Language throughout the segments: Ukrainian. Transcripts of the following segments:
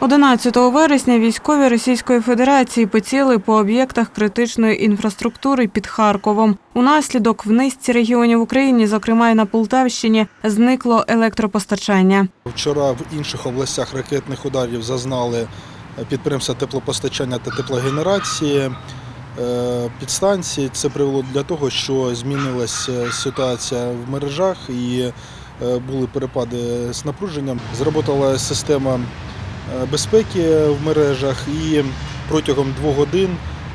11 вересня військові Російської Федерації поціли по об'єктах критичної інфраструктури під Харковом. Унаслідок в низці регіонів України, зокрема й на Полтавщині, зникло електропостачання. Вчора в інших областях ракетних ударів зазнали підприємства теплопостачання та теплогенерації, е, підстанції. Це привело для того, що змінилася ситуація в мережах і е, були перепади з напруженням. Зработала система безпеки в мережах і протягом двох годин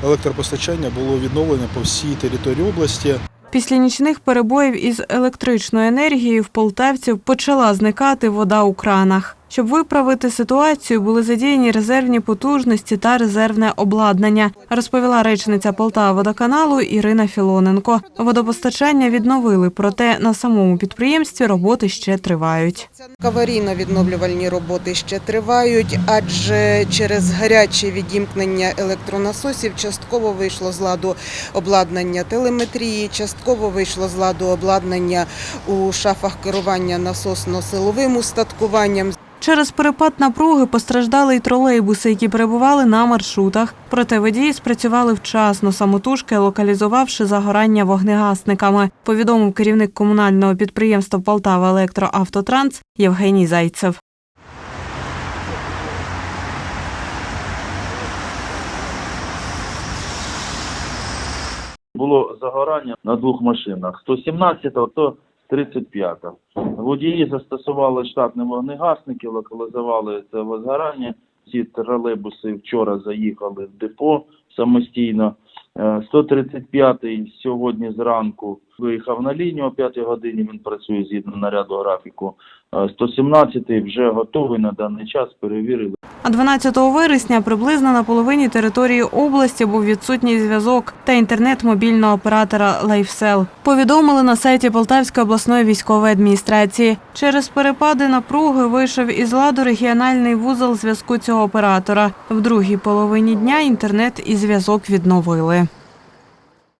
електропостачання було відновлено по всій території області. Після нічних перебоїв із електричною енергією в полтавців почала зникати вода у кранах. Щоб виправити ситуацію, були задіяні резервні потужності та резервне обладнання, розповіла речниця Полтава водоканалу Ірина Філоненко. Водопостачання відновили, проте на самому підприємстві роботи ще тривають. Аварійно-відновлювальні роботи ще тривають, адже через гаряче відімкнення електронасосів частково вийшло з ладу обладнання телеметрії, частково вийшло з ладу обладнання у шафах керування насосно-силовим устаткуванням. Через перепад напруги постраждали й тролейбуси, які перебували на маршрутах. Проте водії спрацювали вчасно, самотужки локалізувавши загорання вогнегасниками. Повідомив керівник комунального підприємства Полтава Електроавтотранс Євгеній Зайцев. було загорання на двох машинах: то 17, то 35. Водії застосували штатні вогнегасники, локалізували це возгорання. Ці тролейбуси вчора заїхали в депо самостійно. Е, 135-й сьогодні зранку виїхав на лінію о 5 годині. Він працює згідно наряду графіку. Е, 117-й вже готовий на даний час. Перевірили. А 12 вересня приблизно на половині території області був відсутній зв'язок та інтернет мобільного оператора Лайфсел. Повідомили на сайті Полтавської обласної військової адміністрації. Через перепади напруги вийшов із ладу регіональний вузол зв'язку цього оператора. В другій половині дня інтернет і зв'язок відновили.